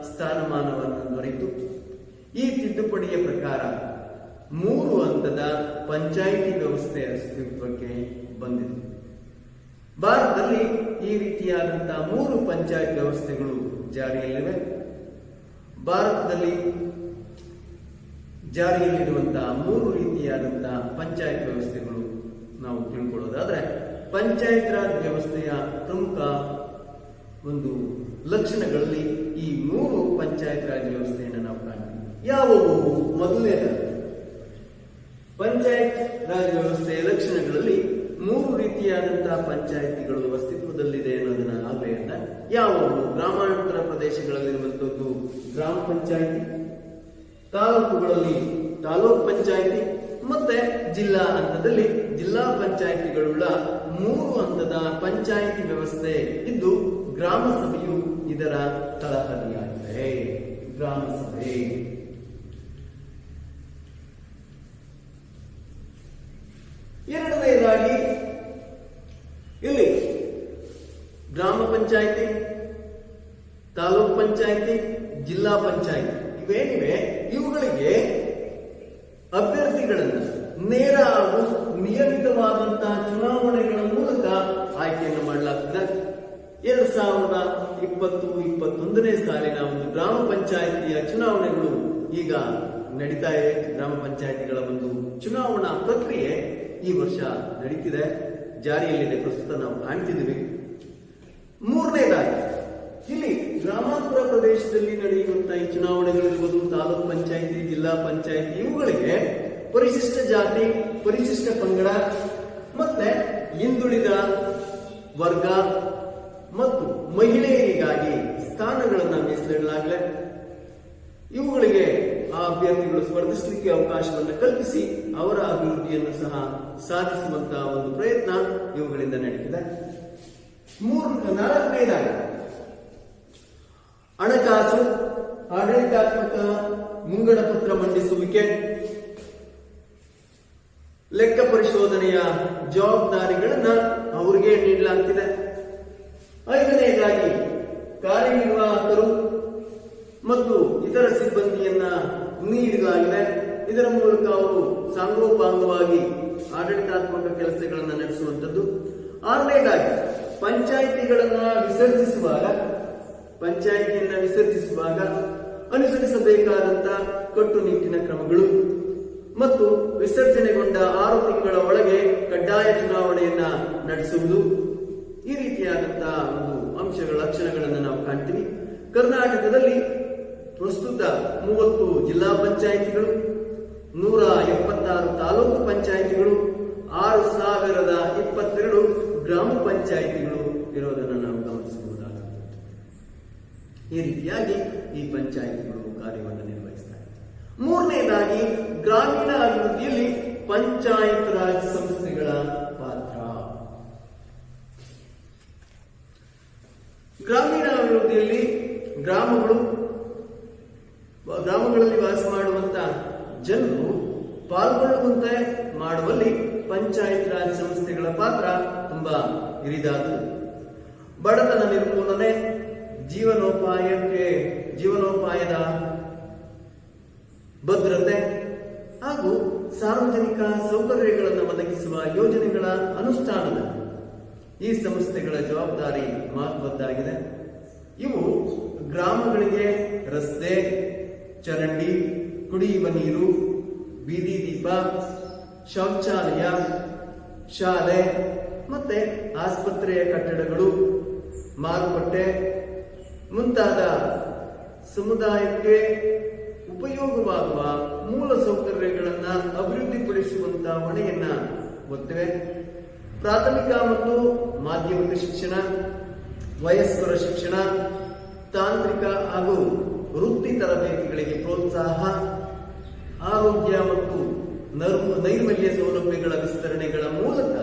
ಸ್ಥಾನಮಾನವನ್ನು ದೊರೆಯಿತು. ಈ ತಿದ್ದುಪಡಿಯ ಪ್ರಕಾರ ಮೂರು ಹಂತದ ಪಂಚಾಯಿತಿ ವ್ಯವಸ್ಥೆ ಅಸ್ತಿತ್ವಕ್ಕೆ ಬಂದಿದೆ. ಭಾರತದಲ್ಲಿ ಈ ರೀತಿಯಾದಂತಹ ಮೂರು ಪಂಚಾಯತ್ ವ್ಯವಸ್ಥೆಗಳು ಜಾರಿಯಲ್ಲಿವೆ. ಭಾರತದಲ್ಲಿ ಜಾರಿಯಲ್ಲಿರುವಂತಹ ಮೂರು ರೀತಿಯಾದಂತಹ ಪಂಚಾಯತ್ ವ್ಯವಸ್ಥೆಗಳು ನಾವು ತಿಳ್ಕೊಳ್ಳೋದಾದ್ರೆ ಪಂಚಾಯತ್ ರಾಜ್ ವ್ಯವಸ್ಥೆಯ ಪ್ರಮುಖ ಒಂದು ಲಕ್ಷಣಗಳಲ್ಲಿ ಈ ಮೂರು ಪಂಚಾಯತ್ ರಾಜ್ ವ್ಯವಸ್ಥೆಯನ್ನು ನಾವು ಕಾಣ್ತೀವಿ. ಯಾವುವು? ಮೊದಲನೇದಾಗಿ, ಪಂಚಾಯತ್ ರಾಜ್ ವ್ಯವಸ್ಥೆಯ ಲಕ್ಷಣಗಳಲ್ಲಿ ಮೂರು ರೀತಿಯಾದಂತಹ ಪಂಚಾಯಿತಿಗಳು ಅಸ್ತಿತ್ವದಲ್ಲಿದೆ ಅನ್ನೋದನ್ನ ಆಗ್ಲೇ ಅಂತ ಗ್ರಾಮಾಂತರ ಪ್ರದೇಶಗಳಲ್ಲಿರುವಂತದ್ದು ಗ್ರಾಮ ಪಂಚಾಯಿತಿ ತಾಲೂಕುಗಳಲ್ಲಿ ತಾಲೂಕ್ ಪಂಚಾಯಿತಿ ಮತ್ತೆ ಜಿಲ್ಲಾ ಹಂತದಲ್ಲಿ ಜಿಲ್ಲಾ ಪಂಚಾಯಿತಿಗಳುಳ್ಳ ಮೂರು ಹಂತದ ಪಂಚಾಯಿತಿ ವ್ಯವಸ್ಥೆ ಇದ್ದು ಗ್ರಾಮ ಸಭೆಯು ಇದರ ತಳಹದಿಯಾಗಿದೆ. ಗ್ರಾಮ ಸಭೆ. ಎರಡನೆಯದಾಗಿ ಇಲ್ಲಿ ಗ್ರಾಮ ಪಂಚಾಯಿತಿ, ತಾಲೂಕ್ ಪಂಚಾಯಿತಿ, ಜಿಲ್ಲಾ ಪಂಚಾಯಿತಿ. ಇವೇನಿವೆ ಇವುಗಳಿಗೆ ಅಭ್ಯರ್ಥಿಗಳನ್ನು ನೇರ ಹಾಗೂ ನಿಯಮಿತವಾದಂತಹ ಚುನಾವಣೆಗಳ ಮೂಲಕ ಆಯ್ಕೆಯನ್ನು ಮಾಡಲಾಗ್ತದೆ. ಎರಡ್ ಸಾವಿರದ ಇಪ್ಪತ್ತು, ಇಪ್ಪತ್ತೊಂದನೇ ಸಾಲಿನ ಒಂದು ಗ್ರಾಮ ಪಂಚಾಯಿತಿಯ ಚುನಾವಣೆಗಳು ಈಗ ನಡೀತಾ ಇದೆ. ಗ್ರಾಮ ಪಂಚಾಯಿತಿಗಳ ಒಂದು ಚುನಾವಣಾ ಪ್ರಕ್ರಿಯೆ ಈ ವರ್ಷ ನಡೀತಿದೆ. ಜಾರಿಯಲ್ಲಿದೆ. ಪ್ರಸ್ತುತ ನಾವು ಕಾಣ್ತಿದ್ದೀವಿ. ಮೂರನೇದಾಗಿ ಗ್ರಾಮಾಂತರ ಪ್ರದೇಶದಲ್ಲಿ ನಡೆಯುವಂತಹ ಈ ಚುನಾವಣೆಗಳಿರ್ಬೋದು ತಾಲೂಕ್ ಪಂಚಾಯಿತಿ, ಜಿಲ್ಲಾ ಪಂಚಾಯಿತಿ, ಇವುಗಳಿಗೆ ಪರಿಶಿಷ್ಟ ಜಾತಿ, ಪರಿಶಿಷ್ಟ ಪಂಗಡ, ಮತ್ತೆ ಹಿಂದುಳಿದ ವರ್ಗ ಮತ್ತು ಮಹಿಳೆಯರಿಗಾಗಿ ಸ್ಥಾನಗಳನ್ನು ಮೀಸಲಿಡಲಾಗಲೇ. ಇವುಗಳಿಗೆ ಆ ಅಭ್ಯರ್ಥಿಗಳು ಸ್ಪರ್ಧಿಸಲಿಕ್ಕೆ ಅವಕಾಶವನ್ನು ಕಲ್ಪಿಸಿ ಅವರ ಅಭಿವೃದ್ಧಿಯನ್ನು ಸಹ ಸಾಧಿಸುವಂತಹ ಒಂದು ಪ್ರಯತ್ನ ಇವುಗಳಿಂದ ನಡೀತಿದೆ. ಮೂರು, ನಾಲ್ಕನೇದಾಗಿ ಹಣಕಾಸು, ಆಡಳಿತಾತ್ಮಕ ಮುಂಗಡ ಪತ್ರ ಮಂಡಿಸುವಿಕೆ, ಲೆಕ್ಕ ಪರಿಶೋಧನೆಯ ಜವಾಬ್ದಾರಿಗಳನ್ನ ಅವರಿಗೆ ನೀಡಲಾಗ್ತಿದೆ. ಐದನೆಯದಾಗಿ ಕಾರ್ಯನಿರ್ವಾಹಕರು ಮತ್ತು ಇತರ ಸಿಬ್ಬಂದಿಯನ್ನ ನೀಡಲಾಗಿದೆ ಇದರ ಮೂಲಕ ಅವರು ಸಾಂಗೋಪಾಂಗವಾಗಿ ಆಡಳಿತಾತ್ಮಕ ಕೆಲಸಗಳನ್ನು ನಡೆಸುವಂಥದ್ದು. ಆರನೇದಾಗಿ, ಪಂಚಾಯಿತಿಗಳನ್ನ ವಿಸರ್ಜಿಸುವಾಗ ಪಂಚಾಯಿತಿಯನ್ನ ವಿಸರ್ಜಿಸುವಾಗ ಅನುಸರಿಸಬೇಕಾದಂತ ಕಟ್ಟುನಿಟ್ಟಿನ ಕ್ರಮಗಳು ಮತ್ತು ವಿಸರ್ಜನೆಗೊಂಡ ಆರು ತಿಂಗಳ ಒಳಗೆ ಕಡ್ಡಾಯ ಚುನಾವಣೆಯನ್ನ ನಡೆಸುವುದು ಈ ರೀತಿಯಾದಂತಹ ಒಂದು ಅಂಶಗಳ ಲಕ್ಷಣಗಳನ್ನು ನಾವು ಕಾಣ್ತೀವಿ. ಕರ್ನಾಟಕದಲ್ಲಿ ಪ್ರಸ್ತುತ ಮೂವತ್ತು ಜಿಲ್ಲಾ ಪಂಚಾಯಿತಿಗಳು, ನೂರ ಎಪ್ಪತ್ತಾರು ತಾಲೂಕು ಪಂಚಾಯಿತಿಗಳು, ಆರು ಸಾವಿರದ ಇಪ್ಪತ್ತೆರಡು ಗ್ರಾಮ ಪಂಚಾಯಿತಿಗಳು ಇರೋದನ್ನು ನಾವು ಗಮನಿಸಬಹುದಾಗುತ್ತೆ ಈ ರೀತಿಯಾಗಿ ಈ ಪಂಚಾಯಿತಿಗಳು ಕಾರ್ಯವನ್ನು ನಿರ್ವಹಿಸ್ತಾರೆ. ಮೂರನೇದಾಗಿ, ಗ್ರಾಮೀಣ ಅಭಿವೃದ್ಧಿಯಲ್ಲಿ ಪಂಚಾಯತ್ ರಾಜ್ ಸಂಸ್ಥೆಗಳ ಪಾತ್ರ. ಗ್ರಾಮೀಣ ಅಭಿವೃದ್ಧಿಯಲ್ಲಿ ಗ್ರಾಮಗಳು, ಗ್ರಾಮಗಳಲ್ಲಿ ವಾಸ ಮಾಡುವಂತ ಜನರು ಪಾಲ್ಗೊಳ್ಳುವಂತೆ ಮಾಡುವಲ್ಲಿ ಪಂಚಾಯತ್ ರಾಜ್ ಸಂಸ್ಥೆಗಳ ಪಾತ್ರ ತುಂಬಾ ಹಿರಿದಾದದು ಬಡತನ ನಿರ್ಮೂಲನೆ ಜೀವನೋಪಾಯಕ್ಕೆ, ಜೀವನೋಪಾಯದ ಭದ್ರತೆ ಹಾಗೂ ಸಾರ್ವಜನಿಕ ಸೌಕರ್ಯಗಳನ್ನು ಒದಗಿಸುವ ಯೋಜನೆಗಳ ಅನುಷ್ಠಾನದ ಈ ಸಂಸ್ಥೆಗಳ ಜವಾಬ್ದಾರಿ ಮಹತ್ವದ್ದಾಗಿದೆ. ಇವು ಗ್ರಾಮಗಳಿಗೆ ರಸ್ತೆ, ಚರಂಡಿ, ಕುಡಿಯುವ ನೀರು, ಬೀದಿ ದೀಪ, ಶೌಚಾಲಯ, ಶಾಲೆ ಮತ್ತೆ ಆಸ್ಪತ್ರೆಯ ಕಟ್ಟಡಗಳು, ಮಾರುಕಟ್ಟೆ ಮುಂತಾದ ಸಮುದಾಯಕ್ಕೆ ಉಪಯೋಗವಾಗುವ ಮೂಲ ಸೌಕರ್ಯಗಳನ್ನು ಅಭಿವೃದ್ಧಿಪಡಿಸುವಂತಹ ಹೊಣೆಯನ್ನ ಹೊತ್ತಿವೆ. ಪ್ರಾಥಮಿಕ ಮತ್ತು ಮಾಧ್ಯಮಿಕ ಶಿಕ್ಷಣ, ವಯಸ್ಕರ ಶಿಕ್ಷಣ, ತಾಂತ್ರಿಕ ಹಾಗೂ ವೃತ್ತಿ ತರಬೇತಿಗಳಿಗೆ ಪ್ರೋತ್ಸಾಹ, ಆರೋಗ್ಯ ಮತ್ತು ನರ್ಮ- ನೈರ್ಮಲ್ಯ ಸೌಲಭ್ಯಗಳ ವಿಸ್ತರಣೆಗಳ ಮೂಲಕ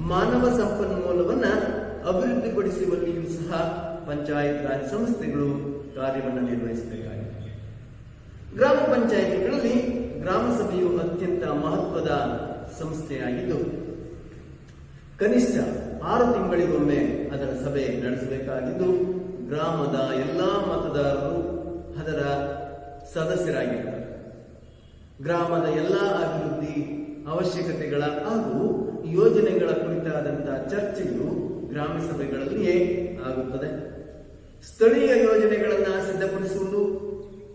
ಮಾನವ ಸಂಪನ್ಮೂಲವನ್ನು ಅಭಿವೃದ್ಧಿಪಡಿಸುವಲ್ಲಿಯೂ ಸಹ ಪಂಚಾಯತ್ ರಾಜ್ ಸಂಸ್ಥೆಗಳು ಕಾರ್ಯವನ್ನು ನಿರ್ವಹಿಸಬೇಕಾಗಿದೆ ಗ್ರಾಮ ಪಂಚಾಯಿತಿಗಳಲ್ಲಿ ಗ್ರಾಮ ಸಭೆಯು ಅತ್ಯಂತ ಮಹತ್ವದ ಸಂಸ್ಥೆಯಾಗಿದ್ದು, ಕನಿಷ್ಠ ಆರು ತಿಂಗಳಿಗೊಮ್ಮೆ ಅದರ ಸಭೆ ನಡೆಸಬೇಕಾಗಿದ್ದು, ಗ್ರಾಮದ ಎಲ್ಲಾ ಮತದಾರರು ಅದರ ಸದಸ್ಯರಾಗಿದ್ದಾರೆ. ಗ್ರಾಮದ ಎಲ್ಲಾ ಅಭಿವೃದ್ಧಿ ಅವಶ್ಯಕತೆಗಳ ಹಾಗೂ ಯೋಜನೆಗಳ ಕುರಿತಾದಂತಹ ಚರ್ಚೆಯು ಗ್ರಾಮ ಸಭೆಗಳಲ್ಲಿಯೇ ಆಗುತ್ತದೆ. ಸ್ಥಳೀಯ ಯೋಜನೆಗಳನ್ನು ಸಿದ್ಧಪಡಿಸುವುದು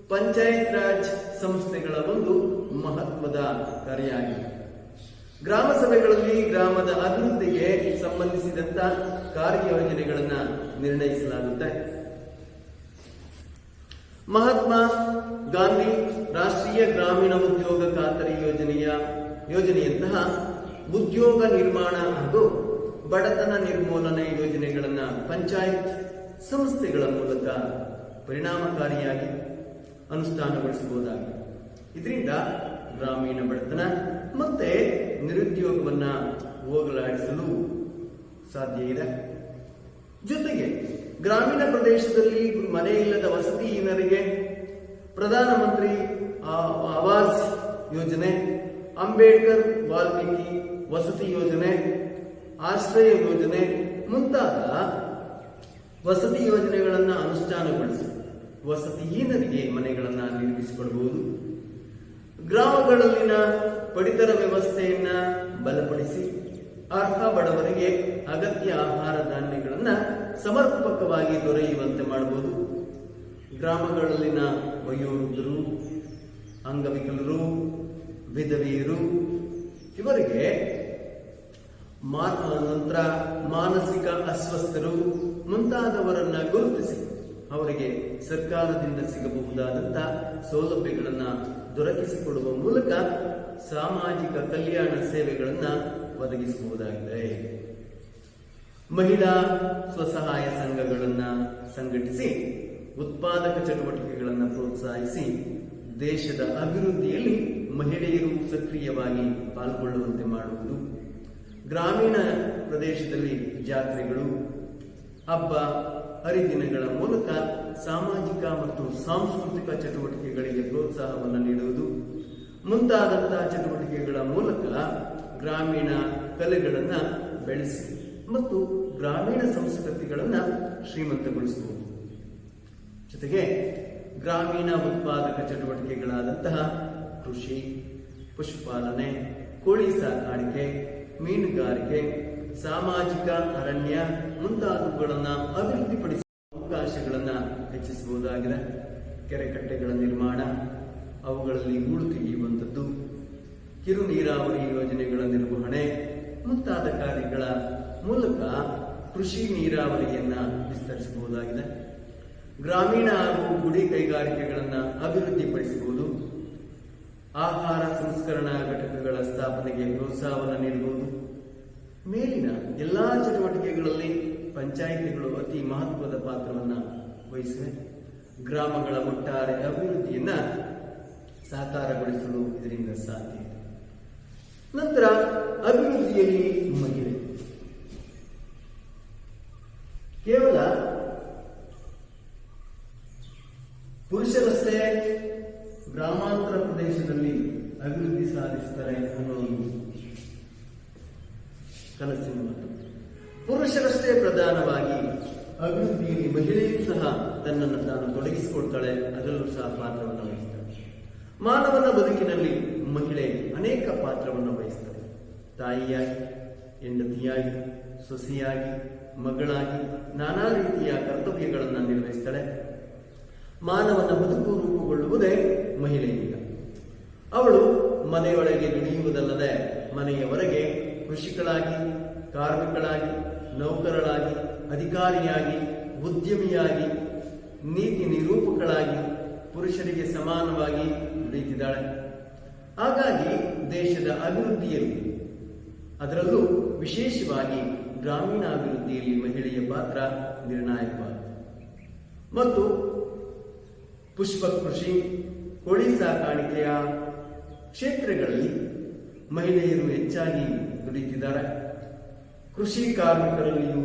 ಪಂಚಾಯತ್ ರಾಜ್ ಸಂಸ್ಥೆಗಳ ಒಂದು ಮಹತ್ವದ ಕಾರ್ಯಾಗಿದೆ ಗ್ರಾಮ ಸಭೆಗಳಲ್ಲಿ ಗ್ರಾಮದ ಅಭಿವೃದ್ಧಿಗೆ ಸಂಬಂಧಿಸಿದಂತ ಕಾರ್ಯಯೋಜನೆಗಳನ್ನ ನಿರ್ಣಯಿಸಲಾಗುತ್ತೆ. ಮಹಾತ್ಮ ಗಾಂಧಿ ರಾಷ್ಟ್ರೀಯ ಗ್ರಾಮೀಣ ಉದ್ಯೋಗ ಖಾತರಿ ಯೋಜನೆಯ ಯೋಜನೆಯಂತಹ ಉದ್ಯೋಗ ನಿರ್ಮಾಣ ಹಾಗೂ ಬಡತನ ನಿರ್ಮೂಲನೆ ಯೋಜನೆಗಳನ್ನ ಪಂಚಾಯತ್ ಸಂಸ್ಥೆಗಳ ಮೂಲಕ ಪರಿಣಾಮಕಾರಿಯಾಗಿ ಅನುಷ್ಠಾನಗೊಳಿಸಬಹುದಾಗಿದೆ. ಇದರಿಂದ ಗ್ರಾಮೀಣ ಬಡತನ ಮತ್ತೆ ನಿರುದ್ಯೋಗವನ್ನ ಹೋಗಲಾಡಿಸಲು ಸಾಧ್ಯ ಇದೆ. ಜೊತೆಗೆ ಗ್ರಾಮೀಣ ಪ್ರದೇಶದಲ್ಲಿ ಮನೆ ಇಲ್ಲದ ವಸತಿಹೀನರಿಗೆ ಪ್ರಧಾನಮಂತ್ರಿ ಆವಾಸ್ ಯೋಜನೆ, ಅಂಬೇಡ್ಕರ್ ವಾಲ್ಮೀಕಿ ವಸತಿ ಯೋಜನೆ, ಆಶ್ರಯ ಯೋಜನೆ ಮುಂತಾದ ವಸತಿ ಯೋಜನೆಗಳನ್ನು ಅನುಷ್ಠಾನಗೊಳಿಸಿ. ವಸತಿಹೀನರಿಗೆ ಮನೆಗಳನ್ನು ನಿರ್ಮಿಸಿಕೊಡಬಹುದು ಗ್ರಾಮಗಳಲ್ಲಿನ ಪಡಿತರ ವ್ಯವಸ್ಥೆಯನ್ನ ಬಲಪಡಿಸಿ ಅರ್ಹ ಬಡವರಿಗೆ ಅಗತ್ಯ ಆಹಾರ ಧಾನ್ಯಗಳನ್ನ ಸಮರ್ಪಕವಾಗಿ ದೊರೆಯುವಂತೆ ಮಾಡಬಹುದು ಗ್ರಾಮಗಳಲ್ಲಿನ ವಯೋವೃದ್ಧರು, ಅಂಗವಿಕಲರು, ವಿಧವೆಯರು, ಇವರಿಗೆ ನಂತರ ಮಾನಸಿಕ ಅಸ್ವಸ್ಥರು ಮುಂತಾದವರನ್ನ ಗುರುತಿಸಿ ಅವರಿಗೆ ಸರ್ಕಾರದಿಂದ ಸಿಗಬಹುದಾದಂತಹ ಸೌಲಭ್ಯಗಳನ್ನ ದೊರಕಿಸಿಕೊಡುವ ಮೂಲಕ ಸಾಮಾಜಿಕ ಕಲ್ಯಾಣ ಸೇವೆಗಳನ್ನ ಒದಗಿಸಬಹುದಾಗಿದೆ. ಮಹಿಳಾ ಸ್ವಸಹಾಯ ಸಂಘಗಳನ್ನ ಸಂಘಟಿಸಿ ಉತ್ಪಾದಕ ಚಟುವಟಿಕೆಗಳನ್ನು ಪ್ರೋತ್ಸಾಹಿಸಿ ದೇಶದ ಅಭಿವೃದ್ಧಿಯಲ್ಲಿ ಮಹಿಳೆಯರು ಸಕ್ರಿಯವಾಗಿ ಪಾಲ್ಗೊಳ್ಳುವಂತೆ ಮಾಡುವುದು. ಗ್ರಾಮೀಣ ಪ್ರದೇಶದಲ್ಲಿ ಜಾತ್ರೆಗಳು ಹಬ್ಬ, ಹರಿದಿನಗಳ ಮೂಲಕ ಸಾಮಾಜಿಕ ಮತ್ತು ಸಾಂಸ್ಕೃತಿಕ ಚಟುವಟಿಕೆಗಳಿಗೆ ಪ್ರೋತ್ಸಾಹವನ್ನು ನೀಡುವುದು. ಮುಂತಾದಂತಹ ಚಟುವಟಿಕೆಗಳ ಮೂಲಕ ಗ್ರಾಮೀಣ ಕಲೆಗಳನ್ನು ಬೆಳೆಸಿ ಮತ್ತು ಗ್ರಾಮೀಣ ಸಂಸ್ಕೃತಿಗಳನ್ನು ಶ್ರೀಮಂತಗೊಳಿಸಬಹುದು ಜೊತೆಗೆ ಗ್ರಾಮೀಣ ಉತ್ಪಾದಕ ಚಟುವಟಿಕೆಗಳಾದಂತಹ ಕೃಷಿ, ಪಶುಪಾಲನೆ, ಕೋಳಿ ಸಾಕಾಣಿಕೆ, ಮೀನುಗಾರಿಕೆ ಸಾಮಾಜಿಕ ಅರಣ್ಯ ಮುಂತಾದವುಗಳನ್ನ ಅಭಿವೃದ್ಧಿಪಡಿಸುವ ಅವಕಾಶಗಳನ್ನ ಹೆಚ್ಚಿಸಬಹುದಾಗಿದೆ. ಕೆರೆಕಟ್ಟೆಗಳ ನಿರ್ಮಾಣ, ಅವುಗಳಲ್ಲಿ ಮೂಳು ತೆಗೆಯುವಂಥದ್ದು, ಕಿರು ನೀರಾವರಿ ಯೋಜನೆಗಳ ನಿರ್ವಹಣೆ ಮುಂತಾದ ಕಾರ್ಯಗಳ ಮೂಲಕ ಕೃಷಿ ನೀರಾವರಿಯನ್ನ ವಿಸ್ತರಿಸಬಹುದಾಗಿದೆ. ಗ್ರಾಮೀಣ ಹಾಗೂ ಗುಡಿ ಕೈಗಾರಿಕೆಗಳನ್ನ ಅಭಿವೃದ್ಧಿಪಡಿಸಬಹುದು. ಆಹಾರ ಸಂಸ್ಕರಣಾ ಘಟಕಗಳ ಸ್ಥಾಪನೆಗೆ ಪ್ರೋತ್ಸಾಹವನ್ನು ನೀಡಬಹುದು. ಮೇಲಿನ ಎಲ್ಲಾ ಚಟುವಟಿಕೆಗಳಲ್ಲಿ ಪಂಚಾಯಿತಿಗಳು ಅತಿ ಮಹತ್ವದ ಪಾತ್ರವನ್ನ ವಹಿಸಿವೆ. ಗ್ರಾಮಗಳ ಒಟ್ಟಾರೆ ಅಭಿವೃದ್ಧಿಯನ್ನ ಸಾಕಾರಗೊಳಿಸಲು ಇದರಿಂದ ಸಾಧ್ಯ ನಂತರ ಅಭಿವೃದ್ಧಿಯಲ್ಲಿ ಮಹಿಳೆ. ಕೇವಲ ಪುರುಷರಷ್ಟೇ ಗ್ರಾಮಾಂತರ ಪ್ರದೇಶದಲ್ಲಿ ಅಭಿವೃದ್ಧಿ ಸಾಧಿಸ್ತಾರೆ ಅನ್ನೋ ಒಂದು ಕನಸಿನ ಮಾತು ಪುರುಷರಷ್ಟೇ ಪ್ರಧಾನವಾಗಿ ಅಭಿವೃದ್ಧಿಯಲ್ಲಿ ಮಹಿಳೆಯೂ ಸಹ ತನ್ನನ್ನು ತಾನು ತೊಡಗಿಸಿಕೊಳ್ತಾಳೆ ಅದರಲ್ಲೂ ಸಹ ಪಾತ್ರವನ್ನು ವಹಿಸ್ತಾಳೆ. ಮಾನವನ ಬದುಕಿನಲ್ಲಿ ಮಹಿಳೆ ಅನೇಕ ಪಾತ್ರವನ್ನು ವಹಿಸ್ತಾಳೆ. ತಾಯಿಯಾಗಿ, ಹೆಂಡತಿಯಾಗಿ, ಸೊಸೆಯಾಗಿ, ಮಗಳಾಗಿ ನಾನಾ ರೀತಿಯ ಕರ್ತವ್ಯಗಳನ್ನು ನಿರ್ವಹಿಸ್ತಾಳೆ. ಮಾನವನ ಬದುಕು ರೂಪುಗೊಳ್ಳುವುದೇ ಮಹಿಳೆಯಿಂದ. ಅವಳು ಮನೆಯೊಳಗೆ ದುಡಿಯುವುದಲ್ಲದೆ ಮನೆಯ ಹೊರಗೆ ಕೃಷಿಕಳಾಗಿ ಕಾರ್ಮಿಕಳಾಗಿ, ನೌಕರಳಾಗಿ, ಅಧಿಕಾರಿಯಾಗಿ, ಉದ್ಯಮಿಯಾಗಿ, ನೀತಿ ನಿರೂಪಕಳಾಗಿ ಪುರುಷರಿಗೆ ಸಮಾನವಾಗಿ ದುಡಿಯುತ್ತಿದ್ದಾಳೆ. ಹಾಗಾಗಿ ದೇಶದ ಅಭಿವೃದ್ಧಿಯಲ್ಲಿ, ಅದರಲ್ಲೂ ವಿಶೇಷವಾಗಿ ಗ್ರಾಮೀಣಾಭಿವೃದ್ಧಿಯಲ್ಲಿ ಮಹಿಳೆಯ ಪಾತ್ರ ನಿರ್ಣಾಯಕವಾಗಿದೆ. ಮತ್ತು ಪುಷ್ಪ ಕೃಷಿ, ಕೋಳಿ ಸಾಕಾಣಿಕೆಯ ಕ್ಷೇತ್ರಗಳಲ್ಲಿ ಮಹಿಳೆಯರು ಹೆಚ್ಚಾಗಿ ದುಡಿತಿದ್ದಾರೆ ಕೃಷಿ ಕಾರ್ಮಿಕರಲ್ಲಿಯೂ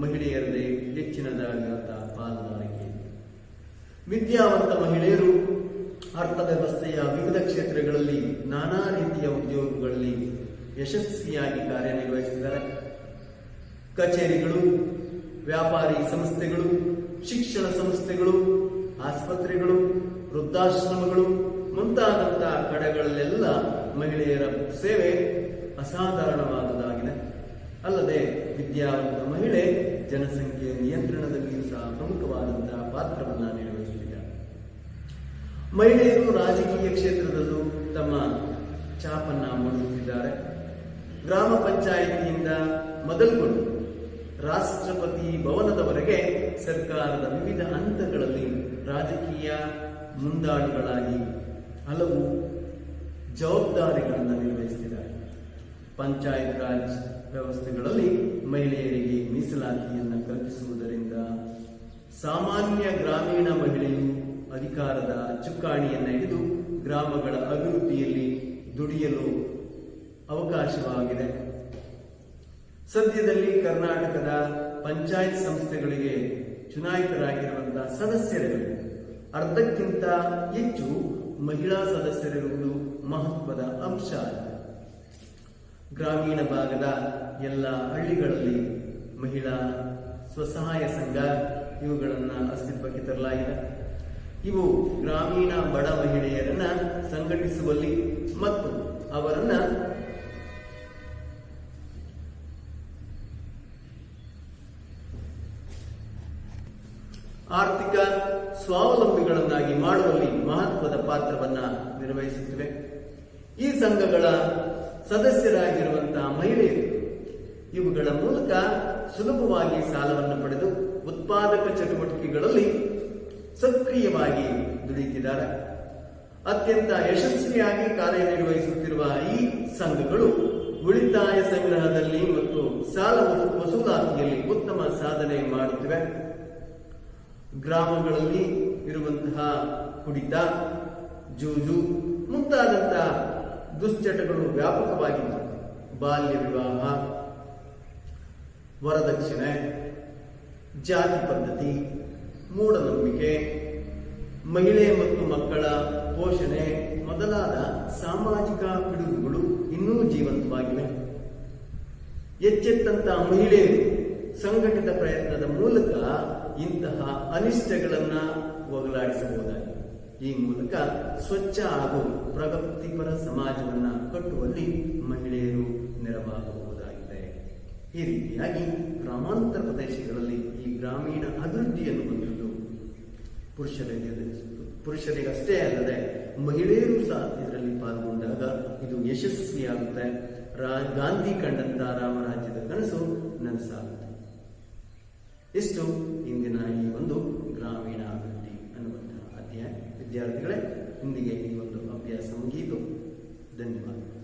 ಮಹಿಳೆಯರದೇ ಹೆಚ್ಚಿನದಾಗಿರುವಂತಹ ಪಾಲುದಾರಿಕೆ. ವಿದ್ಯಾವಂತ ಮಹಿಳೆಯರು ಅರ್ಥವ್ಯವಸ್ಥೆಯ ವಿವಿಧ ಕ್ಷೇತ್ರಗಳಲ್ಲಿ ನಾನಾ ರೀತಿಯ ಉದ್ಯೋಗಗಳಲ್ಲಿ ಯಶಸ್ವಿಯಾಗಿ ಕಾರ್ಯನಿರ್ವಹಿಸಿದ್ದಾರೆ. ಕಚೇರಿಗಳು, ವ್ಯಾಪಾರಿ ಸಂಸ್ಥೆಗಳು, ಶಿಕ್ಷಣ ಸಂಸ್ಥೆಗಳು, ಆಸ್ಪತ್ರೆಗಳು, ವೃದ್ಧಾಶ್ರಮಗಳು ಮುಂತಾದಂತಹ ಕಡೆಗಳಲ್ಲೆಲ್ಲ ಮಹಿಳೆಯರ ಸೇವೆ ಅಸಾಧಾರಣವಾದುದಾಗಿದೆ ಅಲ್ಲದೆ ವಿದ್ಯಾವಂತ ಮಹಿಳೆ ಜನಸಂಖ್ಯೆ ನಿಯಂತ್ರಣದಲ್ಲಿಯೂ ಸಹ ಪ್ರಮುಖವಾದಂತಹ ಪಾತ್ರವನ್ನು ನಿರ್ವಹಿಸುತ್ತಿದ್ದಾರೆ ಮಹಿಳೆಯರು ರಾಜಕೀಯ ಕ್ಷೇತ್ರದಲ್ಲೂ ತಮ್ಮ ಛಾಪನ್ನ ಮೂಡಿಸುತ್ತಿದ್ದಾರೆ. ಗ್ರಾಮ ಪಂಚಾಯಿತಿಯಿಂದ ಮೊದಲುಗೊಂಡು ರಾಷ್ಟ್ರಪತಿ ಭವನದವರೆಗೆ ಸರ್ಕಾರದ ವಿವಿಧ ಹಂತಗಳಲ್ಲಿ ರಾಜಕೀಯ ಮುಂದಾಳುಗಳಾಗಿ ಹಲವು ಜವಾಬ್ದಾರಿಗಳನ್ನು ನಿರ್ವಹಿಸುತ್ತಿದ್ದಾರೆ. ಪಂಚಾಯತ್ ರಾಜ್ ವ್ಯವಸ್ಥೆಗಳಲ್ಲಿ ಮಹಿಳೆಯರಿಗೆ ಮೀಸಲಾತಿಯನ್ನು ಕಲ್ಪಿಸುವುದರಿಂದ ಸಾಮಾನ್ಯ ಗ್ರಾಮೀಣ ಮಹಿಳೆಯು ಅಧಿಕಾರದ ಚುಕ್ಕಾಣಿಯನ್ನು ಹಿಡಿದು ಗ್ರಾಮಗಳ ಅಭಿವೃದ್ಧಿಯಲ್ಲಿ ದುಡಿಯಲು ಅವಕಾಶವಾಗಿದೆ. ಸದ್ಯದಲ್ಲಿ ಕರ್ನಾಟಕದ ಪಂಚಾಯತ್ ಸಂಸ್ಥೆಗಳಿಗೆ ಚುನಾಯಿತರಾಗಿರುವಂತಹ ಸದಸ್ಯರುಗಳು, ಅರ್ಧಕ್ಕಿಂತ ಹೆಚ್ಚು ಮಹಿಳಾ ಸದಸ್ಯರಿರುವುದು ಮಹತ್ವದ ಅಂಶ. ಗ್ರಾಮೀಣ ಭಾಗದ ಎಲ್ಲ ಹಳ್ಳಿಗಳಲ್ಲಿ ಮಹಿಳಾ ಸ್ವಸಹಾಯ ಸಂಘ ಇವುಗಳನ್ನ ಅಸ್ತಿತ್ವಕ್ಕೆ ತರಲಾಗಿದೆ. ಇವು ಗ್ರಾಮೀಣ ಬಡ ಮಹಿಳೆಯರನ್ನ ಸಂಘಟಿಸುವಲ್ಲಿ ಮತ್ತು ಅವರನ್ನ ಆರ್ಥಿಕ ಸ್ವಾವಲಂಬಿಗಳನ್ನಾಗಿ ಮಾಡುವಲ್ಲಿ ಮಹತ್ವದ ಪಾತ್ರವನ್ನ ನಿರ್ವಹಿಸುತ್ತಿವೆ. ಈ ಸಂಘಗಳ ಸದಸ್ಯರಾಗಿರುವಂತಹ ಮಹಿಳೆಯರು, ಇವುಗಳ ಮೂಲಕ ಸುಲಭವಾಗಿ ಸಾಲವನ್ನು ಪಡೆದು ಉತ್ಪಾದಕ ಚಟುವಟಿಕೆಗಳಲ್ಲಿ ಸಕ್ರಿಯವಾಗಿ ದುಡಿಯುತ್ತಿದ್ದಾರೆ. ಅತ್ಯಂತ ಯಶಸ್ವಿಯಾಗಿ ಕಾರ್ಯನಿರ್ವಹಿಸುತ್ತಿರುವ ಈ ಸಂಘಗಳು ಉಳಿತಾಯ ಸಂಗ್ರಹದಲ್ಲಿ ಮತ್ತು ಸಾಲ ವಸೂ- ವಸೂಲಾತಿಯಲ್ಲಿ ಉತ್ತಮ ಸಾಧನೆ ಮಾಡುತ್ತಿವೆ. ಗ್ರಾಮಗಳಲ್ಲಿ ಇರುವಂತಹ ಕುಡಿತ, ಜೂಜು, ಮುಂತಾದಂತಹ ದುಶ್ಚಟಗಳು ವ್ಯಾಪಕವಾಗಿವೆ ಬಾಲ್ಯ ವಿವಾಹ, ವರದಕ್ಷಿಣೆ, ಜಾತಿ ಪದ್ಧತಿ, ಮೂಢನಂಬಿಕೆ, ಮಹಿಳೆ ಮತ್ತು ಮಕ್ಕಳ ಪೋಷಣೆ ಮೊದಲಾದ ಸಾಮಾಜಿಕ ಪಿಡುಗುಗಳು ಇನ್ನೂ ಜೀವಂತವಾಗಿವೆ. ಎಚ್ಚೆತ್ತಂತಹ ಮಹಿಳೆಯರು ಸಂಘಟಿತ ಪ್ರಯತ್ನದ ಮೂಲಕ ಇಂತಹ ಅನಿಷ್ಟಗಳನ್ನು ಹೋಗಲಾಡಿಸಬಹುದಾಗಿದೆ. ಈ ಮೂಲಕ ಸ್ವಚ್ಛ ಹಾಗೂ ಪ್ರಗತಿಪರ ಸಮಾಜವನ್ನ ಕಟ್ಟುವಲ್ಲಿ ಮಹಿಳೆಯರು ನೆರವಾಗಬಹುದಾಗಿದೆ. ಈ ರೀತಿಯಾಗಿ ಗ್ರಾಮಾಂತರ ಪ್ರದೇಶಗಳಲ್ಲಿ ಈ ಗ್ರಾಮೀಣ ಅಭಿವೃದ್ಧಿಯನ್ನು ಹೊಂದಿದ್ದು ಪುರುಷರಿಗೆ ಪುರುಷರಿಗಷ್ಟೇ ಅಲ್ಲದೆ ಮಹಿಳೆಯರು ಸಹ ಇದರಲ್ಲಿ ಪಾಲ್ಗೊಂಡಾಗ ಇದು ಯಶಸ್ವಿಯಾಗುತ್ತೆ. ಗಾಂಧಿ ಕಂಡಂತ ರಾಮರಾಜ್ಯದ ಕನಸು ನನಸಾಗುತ್ತೆ. ಇಷ್ಟು ಇಂದಿನ ಈ ಒಂದು ಗ್ರಾಮೀಣ ಅಭಿವೃದ್ಧಿ ಅನ್ನುವಂತಹ ಅಧ್ಯಾಯ. ವಿದ್ಯಾರ್ಥಿಗಳೇ, ಇಂದಿಗೆ ಈ ಒಂದು biasa menghitung dan dibalik.